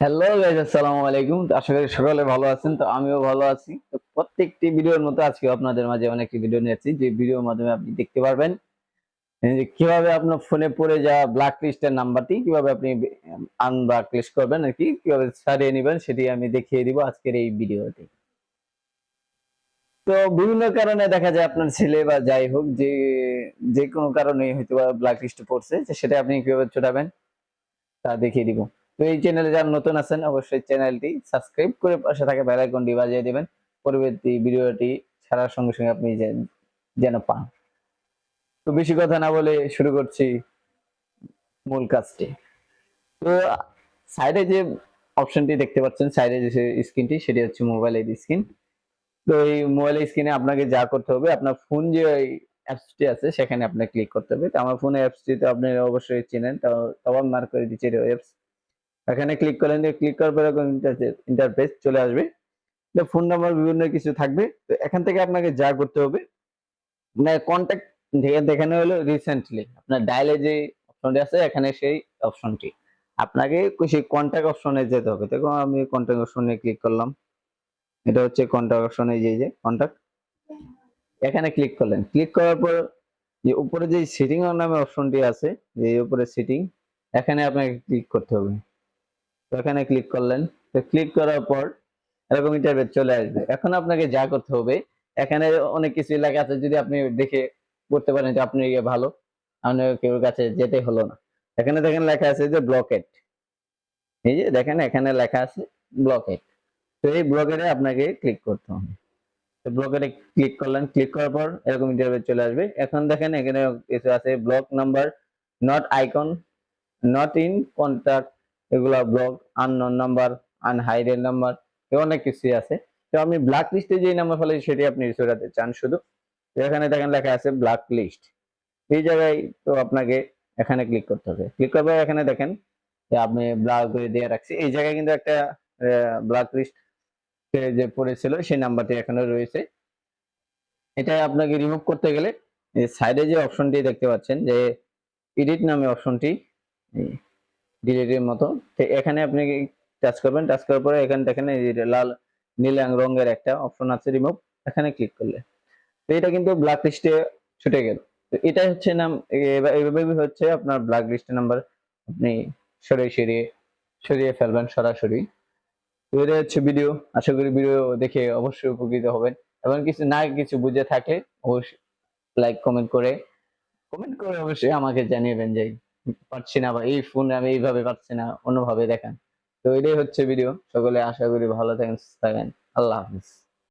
Hello guys আসসালামু আলাইকুম। আশা করি সকলে ভালো আছেন, তো আমিও ভালো আছি। তো প্রত্যেকটি ভিডিওর মতো আজকে আপনাদের মাঝে অনেকটি ভিডিও নিয়েছি যে ভিডিওর মাধ্যমে আপনি দেখতে পারবেন যে কীভাবে আপনার ফোনে পড়ে যাওয়া ব্ল্যাক লিস্টের নাম্বারটি, কীভাবে আপনি আনব্ল্যাক লিস্ট করবেন আর কি, কীভাবে ছাড়িয়ে নেবেন সেটি আমি দেখিয়ে দিব আজকের এই ভিডিওতে তো। বিভিন্ন কারণে দেখা যায় আপনার ছেলে বা যাই হোক, যে যে কোনো কারণে হয়তো ব্ল্যাক লিস্টে পড়ছে সেটা আপনি কীভাবে ছোটাবেন তা দেখিয়ে দিব। তো এই চ্যানেলে যারা নতুন আছেন, অবশ্যই চ্যানেলটি সাবস্ক্রাইব করে পাশে থাকা বেল আইকনটি বাজিয়ে দিবেন। পরবর্তী ভিডিওটি ছাড়ার সঙ্গে সঙ্গে আপনি যেন পান। তো বেশি কথা না বলে শুরু করছি মূল কাজটি। তো সাইডে যে অপশনটি দেখতে পাচ্ছেন সাইডে যে স্ক্রিনটি সেটি হচ্ছে মোবাইলের স্ক্রিন তো এই মোবাইলের স্ক্রিনে আপনাকে যা করতে হবে, আপনার ফোন যে অ্যাপসটি আছে, সেখানে আপনাকে ক্লিক করতে হবে। তো আমার ফোনে অ্যাপসটি তো আপনি অবশ্যই চেনেন, তো তখন মার্ক করে দিচ্ছি অ্যাপস এখানে ক্লিক করলেন ক্লিক করার পরে ইন্টারফেস চলে আসবে। ফোন নাম্বার বিভিন্ন কিছু থাকবে। তো এখান থেকে আপনাকে যা করতে হবে মানে কন্ট্যাক্ট দেখানো হলো রিসেন্টলি আপনার ডায়ালে যে অপশনটি আছে, এখানে সেই অপশনটি আপনাকে সেই কন্ট্যাক্ট অপশনে যেতে হবে। দেখো আমি কন্ট্যাক্ট অপশনে ক্লিক করলাম। এটা হচ্ছে কন্ট্যাক্ট অপশনে যে যে কন্ট্যাক্ট এখানে ক্লিক করলেন। ক্লিক করার পর যে উপরে যে সেটিং নামে অপশনটি আছে, যে উপরে সেটিং এখানে আপনাকে ক্লিক করতে হবে। এখানে ক্লিক করলেন। তো ক্লিক করার পর এরকম ইন্টারভেট চলে আসবে। এখন আপনাকে যা করতে হবে, এখানে অনেক কিছু লেখা আছে, যদি আপনি দেখে করতে পারেন যে আপনি ইয়ে ভালো। আপনার কেউ কাছে যেতে হলো না। এখানে দেখেন লেখা আছে যে ব্লকেট এই যে দেখেন এখানে লেখা আছে ব্লকেট তো এই ব্লকেটে আপনাকে ক্লিক করতে হবে। তো ব্লকেটে ক্লিক করলেন। ক্লিক করার পর এরকম ইন্টারভেট চলে আসবে। এখন দেখেন এখানে কিছু আছে block number not icon not in contact এগুলা block unknown number unhided number অনেক কিছুই আছে। তো আমি ব্ল্যাক লিস্টে যে নাম্বার ফেলে সেটি আপনি সরাতে চান শুধু। এখানে দেখেন লেখা আছে ব্ল্যাক লিস্ট এই জায়গায় তো আপনাকে এখানে ক্লিক করতে হবে। ক্লিক পর এখানে দেখেন যে আপনি ব্ল্যাক করে দিয়ে রাখছি। এই জায়গায় কিন্তু একটা ব্ল্যাক লিস্ট যে পড়েছিল, সেই নাম্বারটি এখানে রয়েছে। এটা আপনাকে রিমুভ করতে গেলে সাইডে যে অপশনটি দেখতে পাচ্ছেন, যে এডিট নামে অপশনটি ডিলিটের মতো। তো এখানে আপনি টাচ করবেন টাচ করার পরে এখানে দেখেন এই লাল, নীল রঙের একটা অপশন আছে রিমুভ এখানে ক্লিক করলে। তো এটা কিন্তু ব্ল্যাক লিস্টে ছুটে গেল। তো এটা হচ্ছে নাম এইভাবে হচ্ছে আপনার ব্ল্যাক লিস্টের নাম্বার আপনি সরিয়ে সরিয়ে সরিয়ে ফেলবেন সরাসরি। তো এটা হচ্ছে ভিডিও আশা করি ভিডিও দেখে অবশ্যই উপকৃত হবেন। এবং কিছু না কিছু বুঝে থাকে অবশ্যই লাইক কমেন্ট করে কমেন্ট করে অবশ্যই আমাকে জানিয়েবেন যে পারছি না বা এই ফোন আমি এইভাবে পারছি না, অন্যভাবে দেখান। তো এটাই হচ্ছে ভিডিও সকলে আশা করি ভালো থাকেন থাকেন। আল্লাহ হাফিজ।